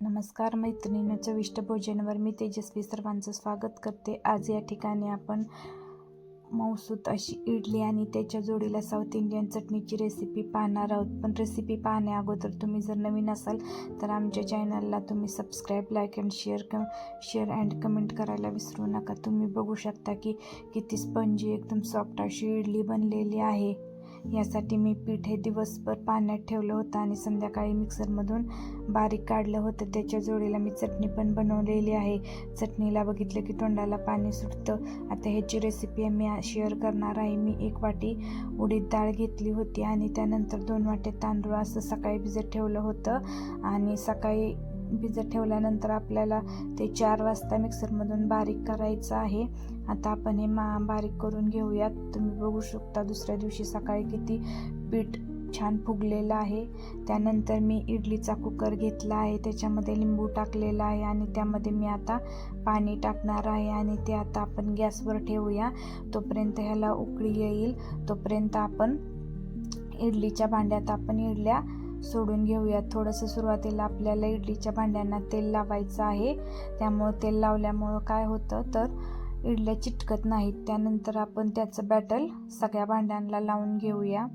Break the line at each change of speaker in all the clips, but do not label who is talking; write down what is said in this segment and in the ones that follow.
नमस्कार मैत्रिणींनो चविष्ट भोजनवर मी तेजस्वी सर्वांचं स्वागत करते. आज या ठिकाणी आपण मौसूत अशी इडली आणि त्याच्या जोडीला साऊथ इंडियन चटणीची रेसिपी पाहणार आहोत. पण रेसिपी पाहण्या अगोदर तुम्ही जर नवीन असाल तर आमच्या चॅनलला तुम्ही सबस्क्राईब लाईक अँड शेअर क शेअर अँड कमेंट करायला विसरू नका. तुम्ही बघू शकता की किती स्पंजी एकदम सॉफ्ट अशी इडली बनलेली आहे. यासाठी मी पीठ हे दिवसभर पाण्यात ठेवलं होतं आणि संध्याकाळी मिक्सरमधून बारीक काढलं होतं. त्याच्या जोडीला मी चटणी पण बनवलेली आहे. चटणीला बघितलं की तोंडाला पाणी सुटतं. आता ह्याची रेसिपी मी शेअर करणार आहे. मी एक वाटी उडीद डाळ घेतली होती आणि त्यानंतर दोन वाटे तांदूळ असं सकाळी भिजत ठेवलं होतं. आणि सकाळी भिजत ठेवल्यानंतर आपल्याला ते चार वाजता मिक्सरमधून बारीक करायचं आहे. आता आपण हे मा बारीक करून घेऊयात. तुम्ही बघू शकता दुसऱ्या दिवशी सकाळी किती पीठ छान फुगलेलं आहे. त्यानंतर मी इडलीचा कुकर घेतला आहे. त्याच्यामध्ये लिंबू टाकलेला आहे आणि त्यामध्ये मी आता पाणी टाकणार आहे आणि ते आता आपण गॅसवर ठेवूया. तोपर्यंत ह्याला उकळी येईल. तोपर्यंत आपण इडलीच्या भांड्यात आपण इडल्या सोडून घेऊया थोडंसं सुरुवातीला आपल्याला इडलीच्या भांड्यांना तेल लावायचं आहे. त्यामुळं तेल लावल्यामुळं काय होतं तर इडल्या चिटकत नाहीत. त्यानंतर आपण त्याचं बॅटल सगळ्या भांड्यांना लावून घेऊया.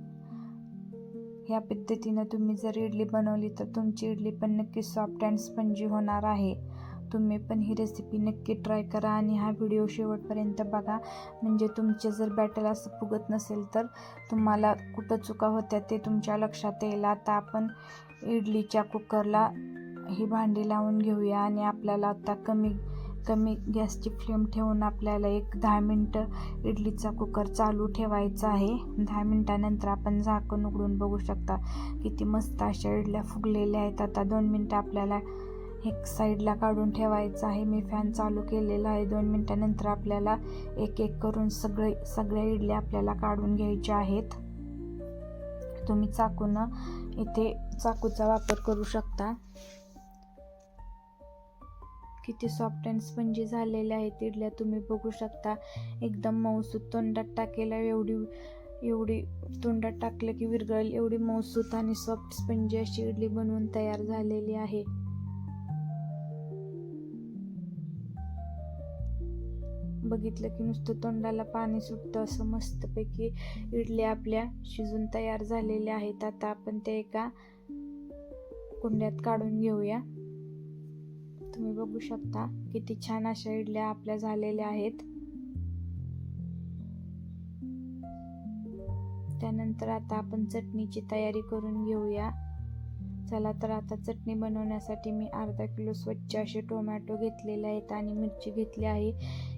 ह्या पद्धतीनं तुम्ही जर इडली बनवली तर तुमची इडली पण नक्की सॉफ्ट अँड स्पंजी होणार आहे. तुम्ही पण ही रेसिपी नक्की ट्राय करा आणि हा व्हिडिओ शेवटपर्यंत बघा. म्हणजे तुमचे जर बॅटल असं फुगत नसेल तर तुम्हाला कुठं चुका होत्या ते तुमच्या लक्षात येईल. आता आपण इडलीच्या कुकरला ही भांडी लावून घेऊया आणि आपल्याला आता कमी कमी गॅसची फ्लेम ठेवून आपल्याला एक दहा मिनटं इडलीचा कुकर चालू ठेवायचा आहे. दहा मिनटानंतर आपण झाकण उघडून बघू शकता किती मस्त अशा इडल्या फुगलेल्या आहेत. आता दोन मिनटं आपल्याला एक साईडला काढून ठेवायचं आहे. मी फॅन चालू केलेला आहे. दोन मिनटानंतर आपल्याला एक एक करून सगळे सगळ्या इडल्या आपल्याला काढून घ्यायच्या आहेत. तुम्ही चाकूनं इथे चाकूचा वापर करू शकता. किती सॉफ्ट अँड स्पंजी झालेल्या आहेत इडल्या. तुम्ही बघू शकता. एकदम मऊसूत तोंडात टाकेला एवढी एवढी तोंडात टाकलं की विरगळेल एवढी मऊसूत आणि सॉफ्ट स्पंजी अशी इडली बनवून तयार झालेली आहे. बघितलं की नुसतं तोंडाला पाणी सुटतं असं मस्तपैकी इडल्या आपल्या शिजून तयार झालेल्या आहेत. आता आपण ते एका कुंड्यात काढून घेऊया. तुम्ही बघू शकता किती छान अशा इडल्या आपल्या झालेल्या आहेत. त्यानंतर आता आपण चटणीची तयारी करून घेऊया. चला तर आता चटणी बनवण्यासाठी मी अर्धा किलो स्वच्छ असे टोमॅटो घेतलेले आहेत आणि मिरची घेतली आहे.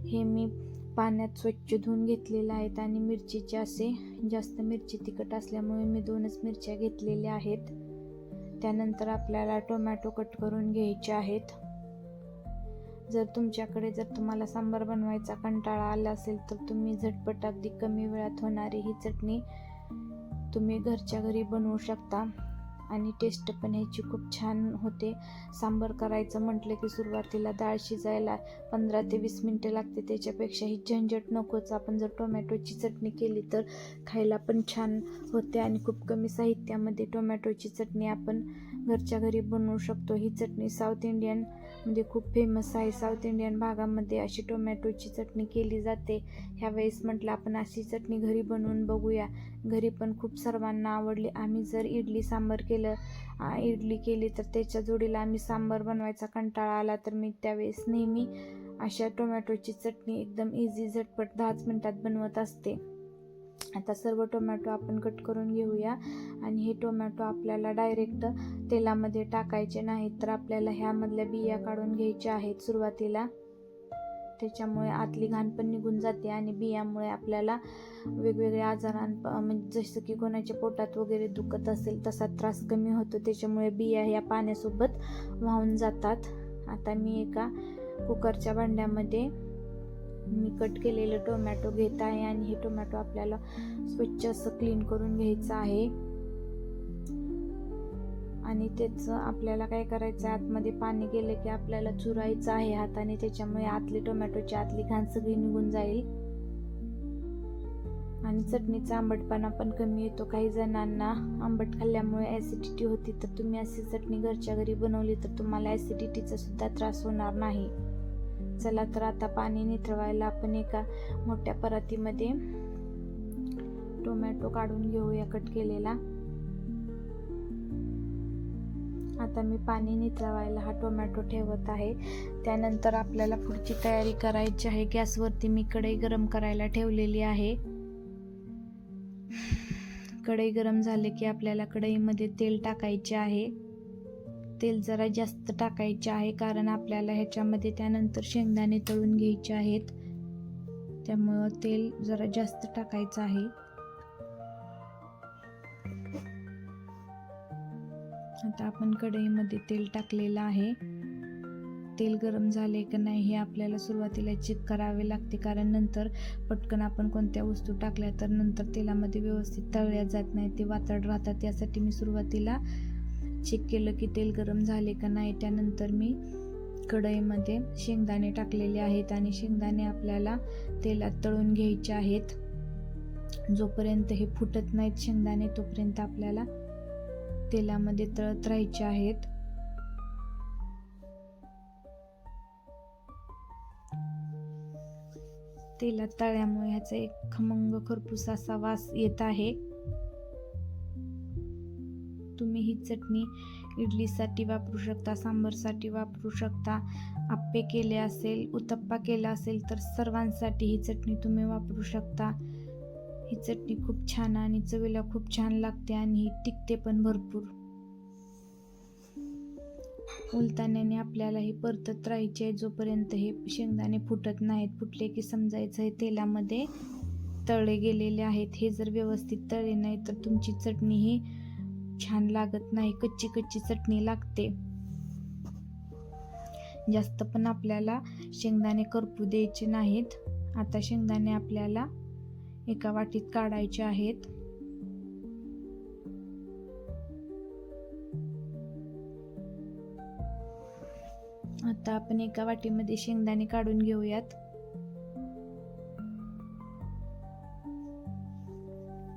हे मी पाण्यात स्वच्छ धुवून घेतलेलं आहेत आणि मिरचीचे असे जास्त मिरची तिखट असल्यामुळे मी दोनच मिरच्या घेतलेल्या आहेत. त्यानंतर आपल्याला टोमॅटो कट करून घ्यायचे आहेत. जर तुमच्याकडे जर तुम्हाला सांबार बनवायचा कंटाळा आला असेल तर तुम्ही झटपट अगदी कमी वेळात होणारी ही चटणी तुम्ही घरच्या घरी बनवू शकता. आणि टेस्ट पण ह्याची खूप छान होते. सांबार करायचं म्हटलं की सुरुवातीला डाळ शिजायला पंधरा ते वीस मिनटं लागते. त्याच्यापेक्षा ही झंझट नकोच. आपण जर टोमॅटोची चटणी केली तर खायला पण छान होते आणि खूप कमी साहित्यामध्ये टोमॅटोची चटणी आपण घरच्या घरी बनवू शकतो. ही चटणी साऊथ इंडियन म्हणजे खूप फेमस आहे. साऊथ इंडियन भागामध्ये अशी टोमॅटोची चटणी केली जाते. ह्यावेळेस म्हटलं आपण अशी चटणी घरी बनवून बघूया. घरी पण खूप सर्वांना आवडली. आम्ही जर इडली सांबार केलं इडली केली तर त्याच्या जोडीला आम्ही सांबार बनवायचा कंटाळा आला तर मी त्यावेळेस नेहमी अशा टोमॅटोची चटणी एकदम इझी झटपट दहाच मिनटात बनवत असते. आता सर्व टोमॅटो आपण कट करून घेऊया. आणि हे टोमॅटो आपल्याला डायरेक्ट तेलामध्ये टाकायचे नाहीत तर आपल्याला ह्यामधल्या बिया काढून घ्यायच्या आहेत सुरुवातीला. त्याच्यामुळे आतली घाण पण निघून जाते आणि बियामुळे आपल्याला वेगवेगळ्या आजारां म्हणजे जसं की कोणाच्या पोटात वगैरे दुखत असेल तसा त्रास कमी होतो. त्याच्यामुळे बिया ह्या पाण्यासोबत वाहून जातात. आता मी एका कुकरच्या भांड्यामध्ये मी कट केलेलं टोमॅटो घेत आहे आणि हे टोमॅटो आपल्याला स्वच्छ असं क्लीन करून घ्यायचं आहे. आणि त्याचं आपल्याला काय करायचं आहे आतमध्ये पाणी गेलं की आपल्याला चुरायचं आहे हाताने त्याच्यामुळे आतली टोमॅटोची आतली घाण सगळी निघून जाईल. आणि चटणीचा आंबटपणा पण कमी येतो काही जणांना. आंबट खाल्ल्यामुळे ॲसिडिटी होती तर तुम्ही अशी चटणी घरच्या घरी बनवली तर तुम्हाला ॲसिडिटीचा सुद्धा त्रास होणार नाही. चला तर आता पाणी निथळवायला आपण एका मोठ्या परातीमध्ये टोमॅटो काढून घेऊया कट केलेला. आता मी पाणी निचरावायला हा टोमॅटो ठेवत आहे. त्यानंतर आपल्याला पुढची तयारी करायची आहे. गॅसवरती मी कढई गरम करायला ठेवलेली आहे. कढई गरम झाले की आपल्याला कढईमध्ये तेल टाकायचे आहे. तेल जरा जास्त टाकायचे आहे कारण आपल्याला ह्याच्यामध्ये त्यानंतर शेंगदाणे तळून घ्यायचे आहेत. त्यामुळं तेल जरा जास्त टाकायचं आहे. आता आपण कढईमध्ये तेल टाकलेलं आहे. तेल गरम झाले का नाही हे आपल्याला सुरुवातीला चेक करावे लागते. कारण नंतर पटकन आपण कोणत्या वस्तू टाकल्या तर नंतर तेलामध्ये व्यवस्थित तळल्या जात नाही ते वातड राहतात. यासाठी मी सुरुवातीला चेक केलं की तेल गरम झाले का नाही. त्यानंतर मी कढईमध्ये शेंगदाणे टाकलेले आहेत आणि शेंगदाणे आपल्याला तेलात तळून घ्यायचे आहेत. जोपर्यंत हे फुटत नाहीत शेंगदाणे तोपर्यंत आपल्याला तेलामध्ये तळत राहायचे आहेत. तेलात तळ्यामुळे ह्याचा एक खमंग खरपूस असा वास येत आहे. तुम्ही ही चटणी इडलीसाठी वापरू शकता सांबरसाठी वापरू शकता आप्पे केले असेल उत्तप्पा केला असेल तर सर्वांसाठी ही चटणी तुम्ही वापरू शकता. ही चटणी खूप छान आणि चवीला खूप छान लागते आणि ही टिकते पण भरपूर. उलताण्याने आपल्याला हे परतत राहायचे आहे. जोपर्यंत हे शेंगदाणे फुटत नाहीत फुटले की समजायचं हे तेलामध्ये तळे गेलेले आहेत. हे जर व्यवस्थित तळले नाही तर तुमची चटणी ही छान लागत नाही. कच्ची कच्ची चटणी लागते. जास्त पण आपल्याला शेंगदाणे करपू द्यायचे नाहीत. आता शेंगदाणे आपल्याला एका वाटीत काढायचे आहेत. आता आपण एका वाटीमध्ये शेंगदाणे काढून घेऊयात.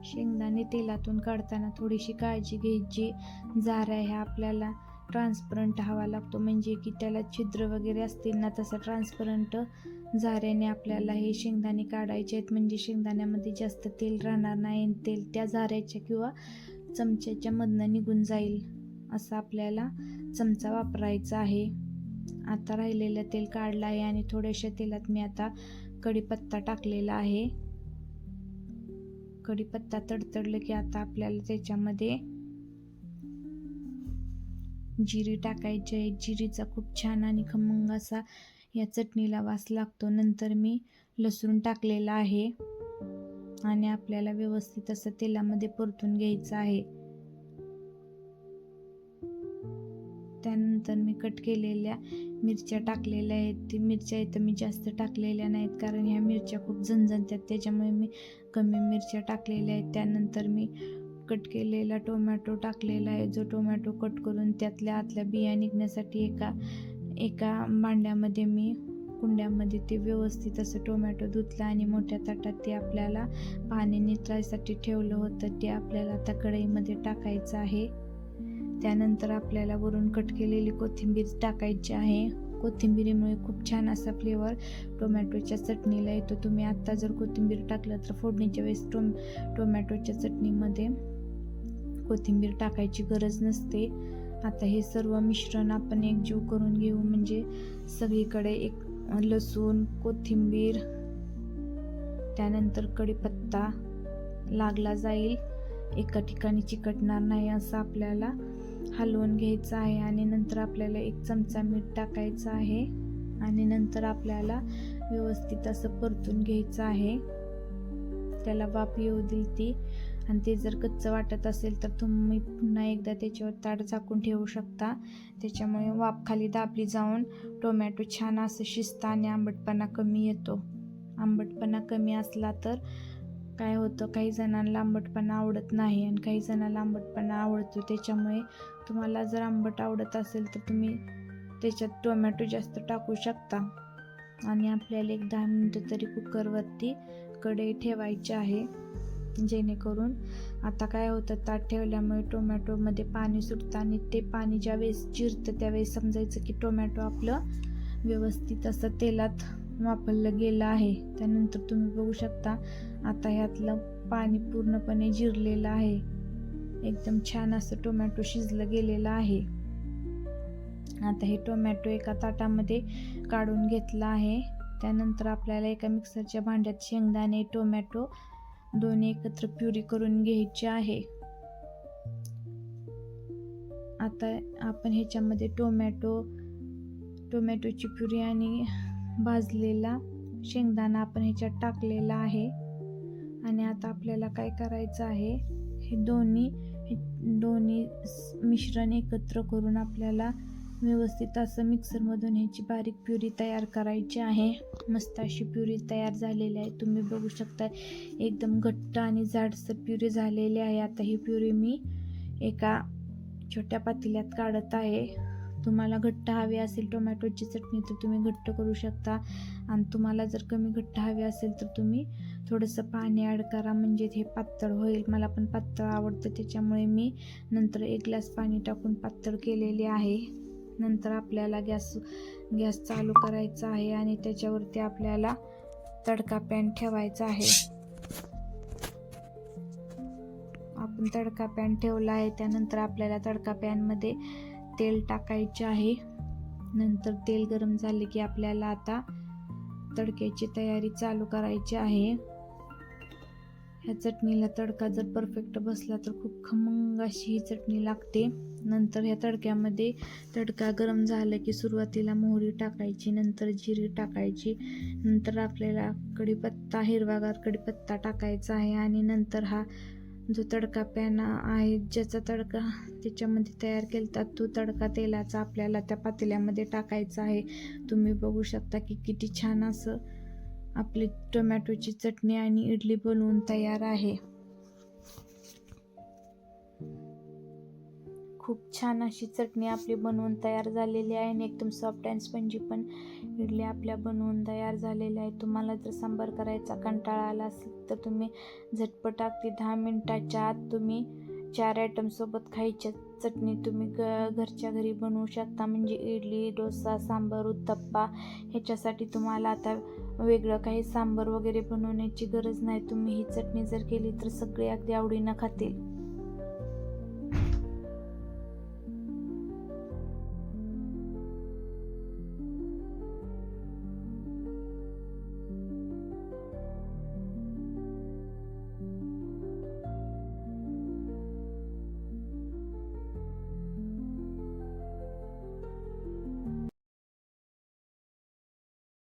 शेंगदाणे तेलातून काढताना थोडीशी काळजी घ्यायची. जाऱ्या ह्या आपल्याला ट्रान्सपरंट हवा लागतो. म्हणजे की त्याला छिद्र वगैरे असतील ना तसं ट्रान्सपरंट झाऱ्याने आपल्याला हे शेंगदाणे काढायचे आहेत. म्हणजे शेंगदाण्यामध्ये जास्त तेल राहणार नाही तेल त्या झाऱ्याच्या किंवा चमच्याच्या मधनं निघून जाईल असं आपल्याला चमचा वापरायचा आहे. आता राहिलेलं तेल काढलं आहे आणि थोड्याशा तेलात मी आता कढीपत्ता टाकलेला आहे. कढीपत्ता तडतडलं की आता आपल्याला त्याच्यामध्ये जिरी टाकायची आहे जिरीचा खूप छान आणि खमंग असा या चटणीला वास लागतो. नंतर मी लसूण टाकलेला आहे. आणि आपल्याला व्यवस्थित असं तेलामध्ये परतून घ्यायचं आहे. त्यानंतर मी कट केलेल्या मिरच्या टाकलेल्या आहेत. ती मिरच्या इथं मी जास्त टाकलेल्या नाहीत कारण ह्या मिरच्या खूप झणझणत्यात. त्याच्यामुळे मी कमी मिरच्या टाकलेल्या आहेत. त्यानंतर मी कट केलेला टोमॅटो टाकलेला आहे. जो टोमॅटो कट करून त्यातल्या आतल्या बिया निघण्यासाठी एका एका भांड्यामध्ये मी कुंड्यामध्ये ते व्यवस्थित असं टोमॅटो धुतलं आणि मोठ्या ताटात ते आपल्याला पाणी निचरायसाठी ठेवलं होतं. ते आपल्याला आता कढईमध्ये टाकायचं आहे. त्यानंतर आपल्याला वरून कट केलेली कोथिंबीर टाकायची आहे. कोथिंबीरीमुळे खूप छान असा फ्लेवर टोमॅटोच्या चटणीला येतो. तुम्ही आत्ता जर कोथिंबीर टाकलं तर फोडणीच्या वेळेस टोम टोमॅटोच्या चटणीमध्ये कोथिंबीर टाकायची गरज नसते. आता हे सर्व मिश्रण आपण एकजीव करून घेऊ. म्हणजे सगळीकडे एक लसूण कोथिंबीर त्यानंतर कढीपत्ता लागला जाईल. एका ठिकाणी चिकटणार नाही असं आपल्याला हलवून घ्यायचं आहे. आणि नंतर आपल्याला एक चमचा मीठ टाकायचं आहे. आणि नंतर आपल्याला व्यवस्थित असं परतून घ्यायचं आहे. त्याला वाफ येऊ दिली ती आणि ते जर कच्चं वाटत असेल तर तुम्ही पुन्हा एकदा त्याच्यावर ताट झाकून ठेवू शकता. त्याच्यामुळे वाफ खाली दाबली जाऊन टोमॅटो छान असं शिजतं आणि आंबटपणा कमी येतो. आंबटपणा कमी असला तर काय होतं? काही जणांना आंबटपणा आवडत नाही आणि काही जणांना आंबटपणा आवडतो. त्याच्यामुळे तुम्हाला जर आंबट आवडत असेल तर तुम्ही त्याच्यात टोमॅटो जास्त टाकू शकता. आणि आपल्याला एक दहा मिनटं तरी कुकरवरती कडे ठेवायचे आहे. जेणेकरून आता काय होतं ताट ठेवल्यामुळे टोमॅटोमध्ये पाणी सुटतं आणि ते पाणी ज्यावेळेस जिरतं त्यावेळेस समजायचं की टोमॅटो आपलं व्यवस्थित असं तेलात वापरलं गेलं आहे. त्यानंतर तुम्ही बघू शकता आता ह्यातलं पाणी पूर्णपणे जिरलेलं आहे. एकदम छान असं टोमॅटो शिजलं गेलेलं आहे. आता हे टोमॅटो एका ताटामध्ये काढून घेतलं आहे. त्यानंतर आपल्याला एका मिक्सरच्या भांड्यात शेंगदाणे टोमॅटो दोन्ही एकत्र प्युरी करून घ्यायची आहे. आता आपण ह्याच्यामध्ये टोमॅटो टोमॅटोची प्युरी आणि भाजलेला शेंगदाणा आपण ह्याच्यात टाकलेला आहे. आणि आता आपल्याला काय करायचं आहे हे दोन्ही दोन्ही मिश्रण एकत्र करून आपल्याला व्यवस्थित असं मिक्सरमधून ह्याची बारीक प्युरी तयार करायची आहे. मस्त अशी प्युरी तयार झालेली आहे. तुम्ही बघू शकता एकदम घट्ट आणि जाडसर प्युरी झालेली आहे. आता ही प्युरी मी एका छोट्या पातेल्यात काढत आहे. तुम्हाला घट्ट हवी असेल टोमॅटोची चटणी तर तुम्ही घट्ट करू शकता. आणि तुम्हाला जर कमी घट्ट हवी असेल तर तुम्ही थोडंसं पाणी ॲड करा. म्हणजे हे पातळ होईल. मला पण पातळ आवडतं. त्याच्यामुळे मी नंतर एक ग्लास पाणी टाकून पातळ केलेले आहे. नंतर आपल्याला गॅस गॅस चालू करायचा आहे आणि त्याच्यावरती आपल्याला तडका पॅन ठेवायचा आहे. आपण तडका पॅन ठेवला आहे त्यानंतर आपल्याला तडका पॅनमध्ये तेल टाकायचे आहे. नंतर तेल गरम झाले की आपल्याला आता तडक्याची तयारी चालू करायची आहे. ह्या चटणीला तडका जर परफेक्ट बसला तर खूप खमंग अशी ही चटणी लागते. नंतर ह्या तडक्यामध्ये तडका गरम झाला की सुरुवातीला मोहरी टाकायची नंतर जिरी टाकायची नंतर आपल्याला कढीपत्ता हिरवागार कढीपत्ता टाकायचा आहे आणि नंतर हा जो तडका पॅन आहे ज्याचा तडका त्याच्यामध्ये तयार केला तो तडका तेलाचा आपल्याला त्या पातेल्यामध्ये टाकायचा आहे. तुम्ही बघू शकता की किती छान असं आपली टोमॅटोची चटणी आणि इडली बनवून तयार आहे. खूप छान अशी चटणी आपली बनवून तयार झालेली आहे आणि एकदम सॉफ्ट अँड स्पंजी पण इडली आपल्या बनवून तयार झालेल्या आहे तुम्हाला जर सांबार करायचा कंटाळा आला असेल तर तुम्ही झटपट अगदी दहा मिनटाच्या आत तुम्ही चार आयटमसोबत खायच्या चटणी तुम्ही ग घरच्या घरी बनवू शकता. म्हणजे इडली डोसा सांबार उत्तप्पा. ह्याच्यासाठी तुम्हाला आता वेगळं काही सांबार वगैरे बनवण्याची गरज नाही. तुम्ही ही चटणी जर केली तर सगळे अगदी आवडीनं खातील.